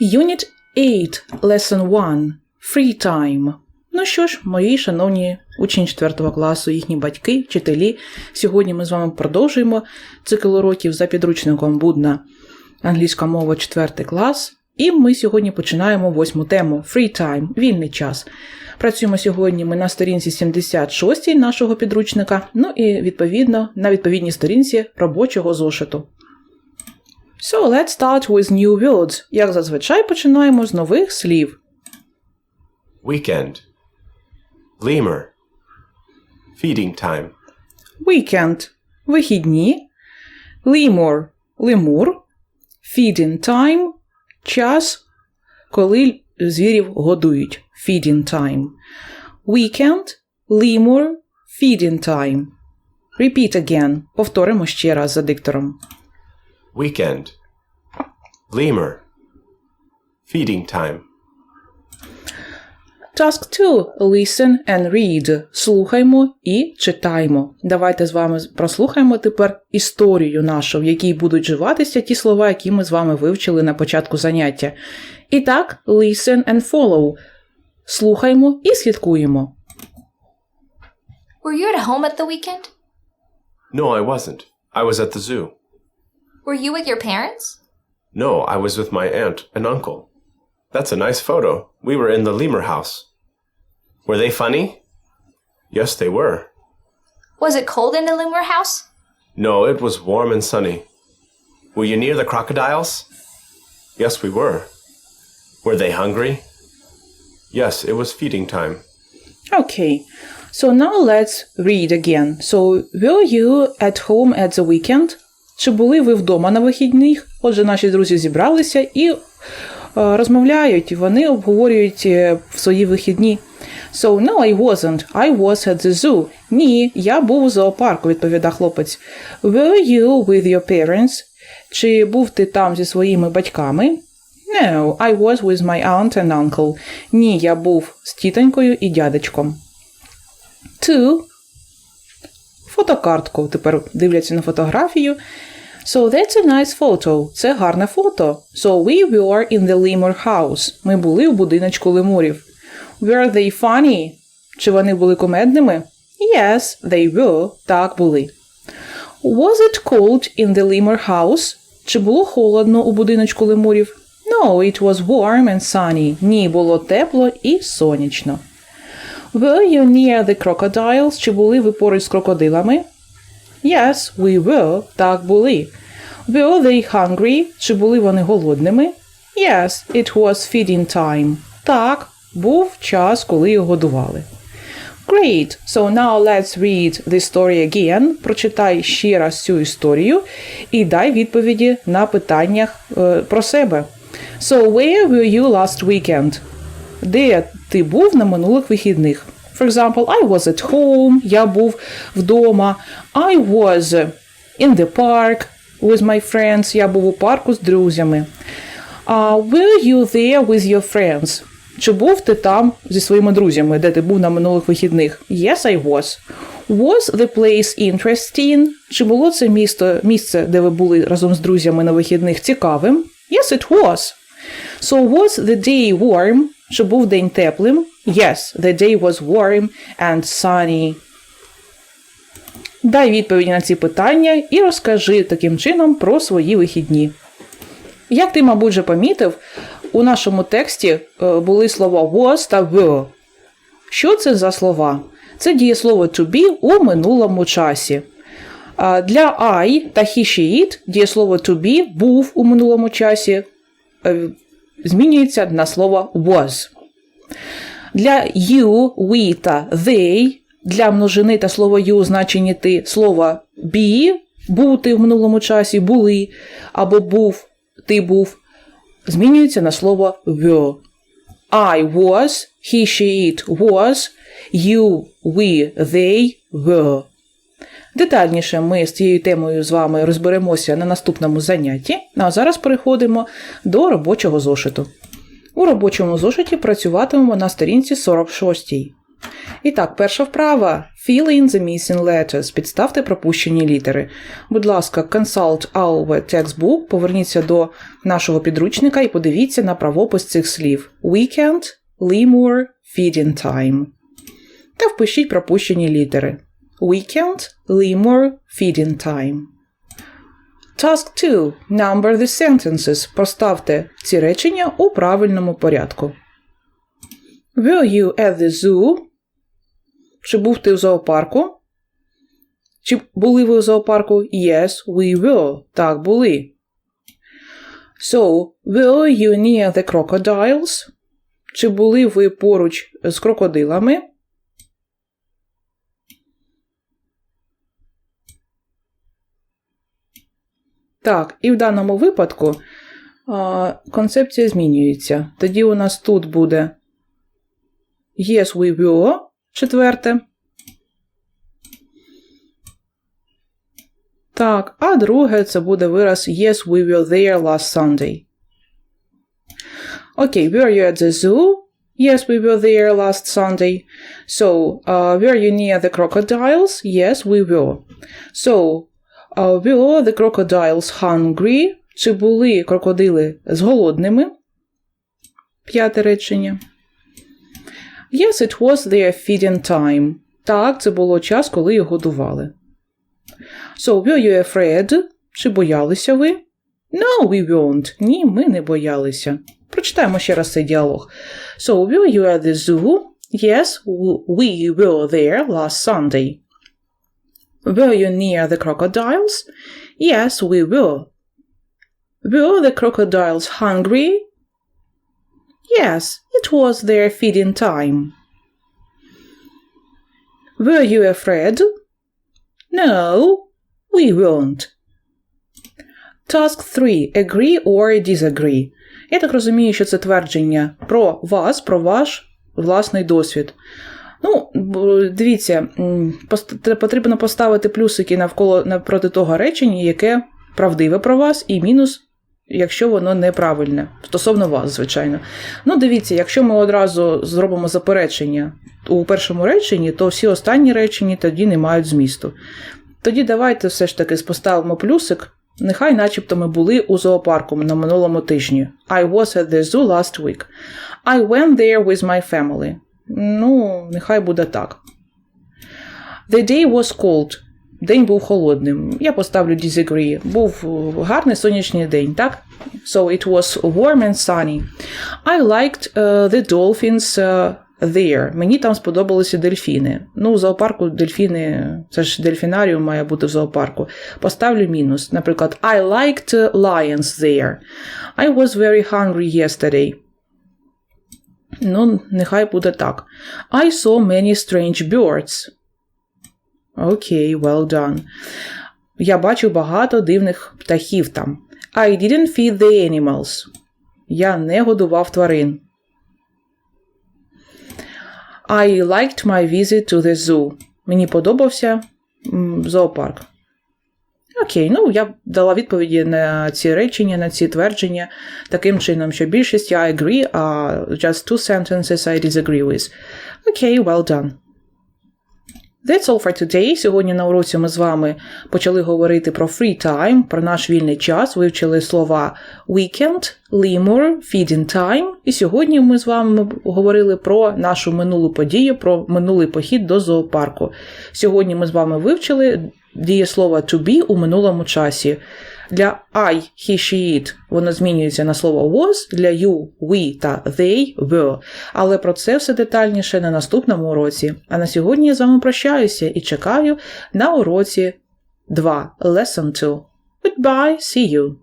Unit 8, Lesson 1. Free time. Ну що ж, мої шановні учні 4 класу, їхні батьки, вчителі. Сьогодні ми з вами продовжуємо цикл уроків за підручником Будна англійська мова 4 клас. І ми сьогодні починаємо восьму тему Free time, вільний час. Працюємо сьогодні ми на сторінці 76 нашого підручника, ну і відповідно на відповідній сторінці робочого зошиту. So let's start with new words. Як зазвичай починаємо з нових слів. Weekend. Lemur. Feeding time. Weekend – вихідні, lemur – лемур, feeding time – час, коли звірів годують. Feeding time. Weekend – lemur – feeding time. Repeat again. Повторимо ще раз за диктором. Weekend. Lemur. Feeding time. Task 2. Listen and read. Слухаймо і читаймо. Давайте з вами прослухаємо тепер історію нашу, в якій будуть вживатися ті слова, які ми з вами вивчили на початку заняття. І так, listen and follow. Слухаймо і слідкуємо. Were you at home at the weekend? No, I wasn't. I was at the zoo. Were you with your parents? No, I was with my aunt and uncle. That's a nice photo. We were in the lemur house. Were they funny? Yes, they were. Was it cold in the lemur house? No, it was warm and sunny. Were you near the crocodiles? Yes, we were. Were they hungry? Yes, it was feeding time. Okay. So now let's read again. So, were you at home at the weekend? Чи були ви вдома на вихідних? Отже, наші друзі зібралися і е, розмовляють, вони обговорюють е, свої вихідні. So, no, I wasn't. I was at the zoo. Ні, я був у зоопарку, відповідав хлопець. Were you with your parents? Чи був ти там зі своїми батьками? No, I was with my aunt and uncle. Ні, я був з тітонькою і дядечком. Two. Фотокартку. Тепер дивляться на фотографію. So that's a nice photo. Це гарне фото. So we were in the lemur house. Ми були у будиночку лемурів. Were they funny? Чи вони були кумедними? Yes, they were. Так були. Was it cold in the lemur house? Чи було холодно у будиночку лемурів? No, it was warm and sunny. Ні, було тепло і сонячно. Were you near the crocodiles? Чи були ви поруч з крокодилами? Yes, we were. Так були. Were they hungry? Чи були вони голодними? Yes, it was feeding time. Так, був час, коли їх годували. Great. So now let's read the story again. Прочитай ще раз цю історію і дай відповіді на питання е, про себе. So where were you last weekend? Де ти був на минулих вихідних? For example, I was at home, я був вдома. I was in the park with my friends, я був у парку з друзями. Uh, were you there with your friends? Чи був ти там зі своїми друзями, де ти був на минулих вихідних? Yes, I was. Was the place interesting? Чи було це місто, місце, де ви були разом з друзями на вихідних, цікавим? Yes, it was. So was the day warm? Чи був день теплим? Yes, the day was warm and sunny. Дай відповіді на ці питання і розкажи таким чином про свої вихідні. Як ти, мабуть, вже помітив, у нашому тексті е, були слова was та were. Що це за слова? Це дієслово to be у минулому часі. Для I та he, she, it дієслово to be був у минулому часі е, змінюється на слово was. Для you, we та they для множини та слова you значені ти слово be бути в минулому часі, були або був, ти був змінюється на слово were. I was, he, she, it was, you, we, they were. Детальніше ми з цією темою з вами розберемося на наступному занятті, ну, а зараз переходимо до робочого зошиту. У робочому зошиті працюватимемо на сторінці 46. І так, перша вправа. Fill in the missing letters. Підставте пропущені літери. Будь ласка, consult our textbook, поверніться до нашого підручника і подивіться на правопис цих слів. Weekend, lemur, feeding time. Та впишіть пропущені літери. Weekend, lemur, feeding time. Task 2. Number the sentences. Поставте ці речення у правильному порядку. Were you at the zoo? Чи був ти в зоопарку? Чи були ви в зоопарку? Yes, we were. Так, були. So, were you near the crocodiles? Чи були ви поруч з крокодилами? Так, і в даному випадку а, концепція змінюється. Тоді у нас тут буде Yes, we were, четверте. Так, а друге це буде вираз Yes, we were there last Sunday. Окей, were you at the zoo? Yes, we were there last Sunday. So, uh, were you near the crocodiles? Yes, we were. So, uh, were the crocodiles hungry? Чи були крокодили з голодними? П'яте речення. Yes, it was their feeding time. Так, це було час, коли їх годували. So, were you afraid? Чи боялися ви? No, we weren't. Ні, ми не боялися. Прочитаємо ще раз цей діалог. So, were you at the zoo? Yes, we were there last Sunday. Were you near the crocodiles? Yes, we were. Were the crocodiles hungry? Yes, it was their feeding time. Were you afraid? No, we weren't. Task 3. Agree or disagree. Я так розумію, що це твердження про вас, про ваш власний досвід. Ну, дивіться, потрібно поставити плюсики навколо напроти того речення, яке правдиве про вас, і мінус, якщо воно неправильне, стосовно вас, звичайно. Ну, дивіться, якщо ми одразу зробимо заперечення у першому реченні, то всі останні речення тоді не мають змісту. Тоді давайте все ж таки поставимо плюсик. Нехай начебто ми були у зоопарку на минулому тижні. I was at the zoo last week. I went there with my family. Ну, нехай буде так. The day was cold. День був холодним. Я поставлю disagree. Був е, гарний сонячний день, так? So it was warm and sunny. I liked uh, the dolphins uh, there. Мені там сподобалися дельфіни. Ну, в зоопарку дельфіни, це ж дельфінаріум має бути в зоопарку. Поставлю мінус. Наприклад, I liked lions there. I was very hungry yesterday. Ну, нехай буде так. I saw many strange birds. Окей, well done. Я бачу багато дивних птахів там. I didn't feed the animals. Я не годував тварин. I liked my visit to the zoo. Мені подобався зоопарк. Окей, ну я дала відповіді на ці речення, на ці твердження таким чином, що більшість I agree, а just two sentences I disagree with. Окей, well done. That's all for today. Сьогодні на уроці ми з вами почали говорити про free time, про наш вільний час, вивчили слова weekend, lemur, feeding time. І сьогодні ми з вами говорили про нашу минулу подію, про минулий похід до зоопарку. Сьогодні ми з вами вивчили дієслово to be у минулому часі. Для I, he, she, it воно змінюється на слово was, для you, we та they were. Але про це все детальніше на наступному уроці. А на сьогодні я з вами прощаюся і чекаю на уроці 2. Lesson 2. Goodbye, see you!